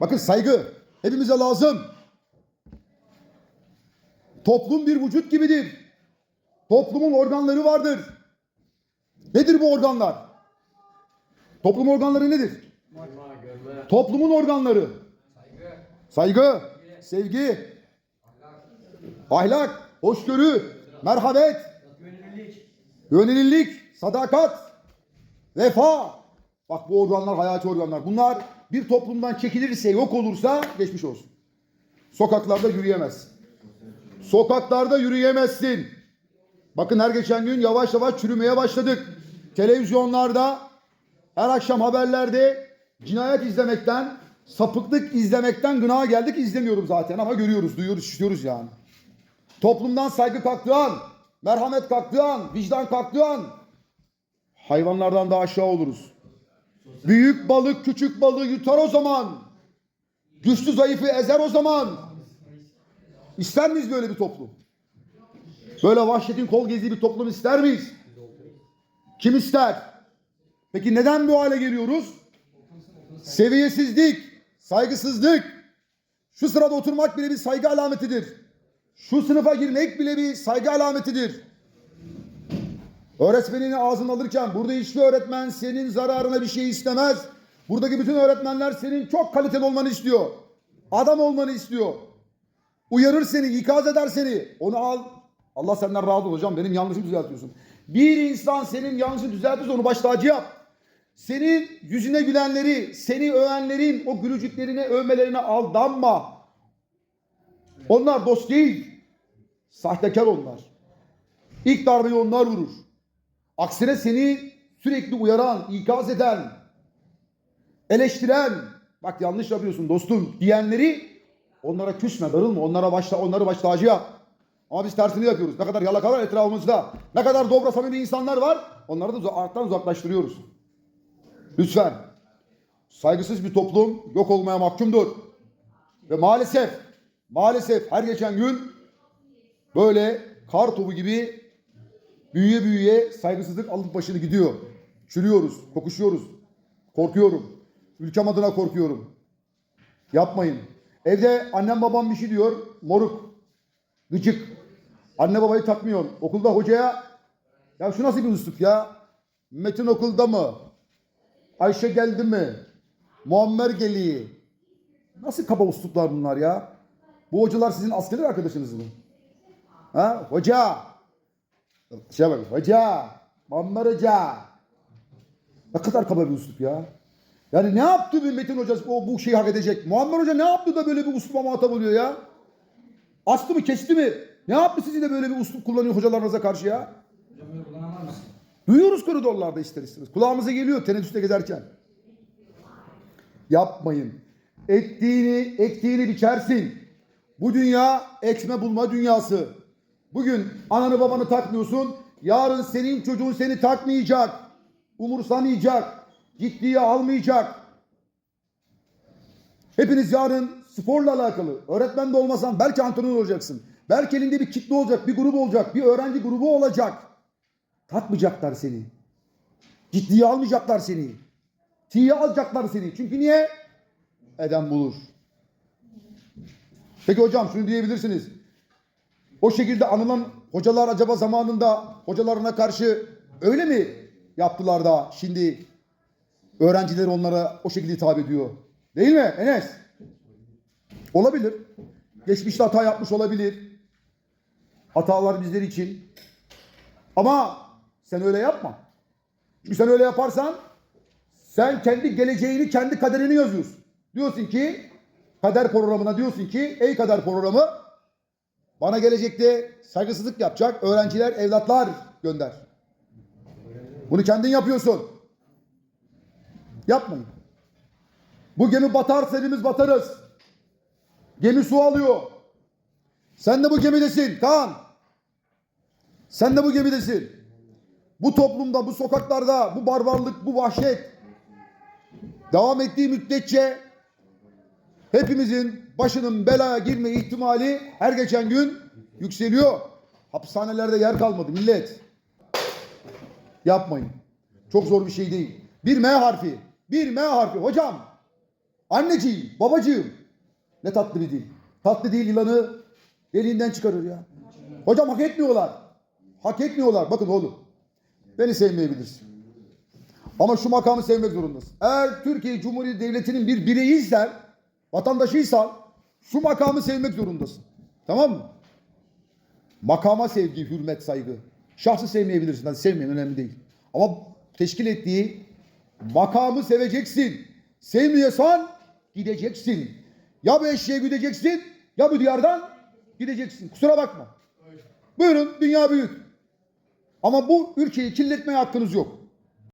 Bakın saygı hepimize lazım. Toplum bir vücut gibidir. Toplumun organları vardır. Nedir bu organlar? Toplum organları nedir? Toplumun organları. Saygı, sevgi, ahlak, hoşgörü, merhamet, Gönüllülük, sadakat, vefa. Bak bu organlar hayati organlar. Bunlar bir toplumdan çekilirse, yok olursa geçmiş olsun. Sokaklarda yürüyemez. Sokaklarda yürüyemezsin. Bakın her geçen gün yavaş yavaş çürümeye başladık. Televizyonlarda, her akşam haberlerde cinayet izlemekten, sapıklık izlemekten gına geldik izlemiyorum zaten ama görüyoruz, duyuyoruz, işliyoruz yani. Toplumdan saygı kalktığı an, merhamet kalktığı an, vicdan kalktığı an hayvanlardan daha aşağı oluruz. Büyük balık küçük balığı yutar o zaman. Güçlü zayıfı ezer o zaman. İster miyiz böyle bir toplum? Böyle vahşetin kol gezdiği bir toplum ister miyiz? Kim ister? Peki neden bu hale geliyoruz? Seviyesizlik, saygısızlık. Şu sırada oturmak bile bir saygı alametidir. Şu sınıfa girmek bile bir saygı alametidir. Öğretmenini ağzına alırken burada hiçbir öğretmen senin zararına bir şey istemez. Buradaki bütün öğretmenler senin çok kaliteli olmanı istiyor. Adam olmanı istiyor. Uyarır seni, ikaz eder seni. Onu al. Allah senden razı hocam. Benim yanlışımı düzeltiyorsun. Bir insan senin yanlışını düzeltirse onu baş tacı yap. Senin yüzüne gülenleri, seni övenlerin o gülücüklerine, övmelerine aldanma. Onlar dost değil. Sahtekar onlar. İlk darbeyi onlar vurur. Aksine seni sürekli uyaran, ikaz eden, eleştiren, bak yanlış yapıyorsun dostum diyenleri onlara küsme, darılma, onlara başla, onları baş tacı yap. Ama biz tersini yapıyoruz. Ne kadar yalaka var etrafımızda, ne kadar dobra samimi insanlar var, onları da alttan uzaklaştırıyoruz. Lütfen. Saygısız bir toplum yok olmaya mahkumdur. Ve maalesef, maalesef her geçen gün böyle kar topu gibi büyüye büyüye saygısızlık alıp başını gidiyor. Çürüyoruz, kokuşuyoruz. Korkuyorum. Ülkem adına korkuyorum. Yapmayın. Evde annem babam bir şey diyor. Moruk. Gıcık. Anne babayı takmıyor. Okulda hocaya ya şu nasıl bir üslup ya? Metin okulda mı? Ayşe geldi mi? Muammer geliyor. Nasıl kaba usluplar bunlar ya? Bu hocalar sizin askeri arkadaşınız mı? Ha? Hoca. Şey bak. Hoca. Muammer hoca. Ne kadar kaba bir üslup ya. Yani ne yaptı bir Metin Hoca o bu şeyi hak edecek? Muammer Hoca ne yaptı da böyle bir usluba muhatap oluyor ya? Astı mı kesti mi? Ne yaptı sizi de böyle bir uslup kullanıyor hocalarınıza karşı ya? Duyuyoruz koridorlarda ister istemez. Kulağımıza geliyor teneffüste gezerken. Yapmayın. Ettiğini, ektiğini biçersin. Bu dünya ekme bulma dünyası. Bugün ananı babanı takmıyorsun. Yarın senin çocuğun seni takmayacak. Umursamayacak. Ciddiye almayacak. Hepiniz yarın sporla alakalı. Öğretmen de olmasan belki antrenör olacaksın. Belki elinde bir kitle olacak, bir grup olacak, bir öğrenci grubu olacak. Takmayacaklar seni. Ciddiye almayacaklar seni. Tiye alacaklar seni. Çünkü niye? Eden bulur. Peki hocam şunu diyebilirsiniz. O şekilde anılan hocalar acaba zamanında hocalarına karşı öyle mi yaptılar da şimdi öğrenciler onlara o şekilde hitap ediyor? Değil mi Enes? Olabilir. Geçmişte hata yapmış olabilir. Hatalar bizler için. Ama sen öyle yapma. Çünkü sen öyle yaparsan sen kendi geleceğini, kendi kaderini yazıyorsun. Diyorsun ki kader programına diyorsun ki ey kader programı bana gelecekte saygısızlık yapacak öğrenciler, evlatlar gönder. Bunu kendin yapıyorsun. Yapmayın. Bu gemi batarsa hepimiz batarız. Gemi su alıyor. Sen de bu gemidesin Kaan. Sen de bu gemidesin. Bu toplumda, bu sokaklarda, bu barbarlık, bu vahşet devam ettiği müddetçe hepimizin başının belaya girme ihtimali her geçen gün yükseliyor. Hapishanelerde yer kalmadı millet. Yapmayın. Çok zor bir şey değil. Bir M harfi. Bir M harfi. Hocam Anneciğim, babacığım. Ne tatlı bir dil. Tatlı dil yılanı deliğinden çıkarır ya. Hocam hak etmiyorlar. Hak etmiyorlar. Bakın oğlum. Beni sevmeyebilirsin. Ama şu makamı sevmek zorundasın. Eğer Türkiye Cumhuriyeti Devleti'nin bir bireyiysen, vatandaşıysan şu makamı sevmek zorundasın. Tamam mı? Makama sevgi, hürmet, saygı. Şahsı sevmeyebilirsin. Hadi sevmeyen önemli değil. Ama teşkil ettiği makamı seveceksin. Sevmiyorsan gideceksin. Ya bu eşeğe gideceksin ya bu diyardan gideceksin. Kusura bakma. Buyurun dünya büyük. Ama bu ülkeyi kirletmeye hakkınız yok.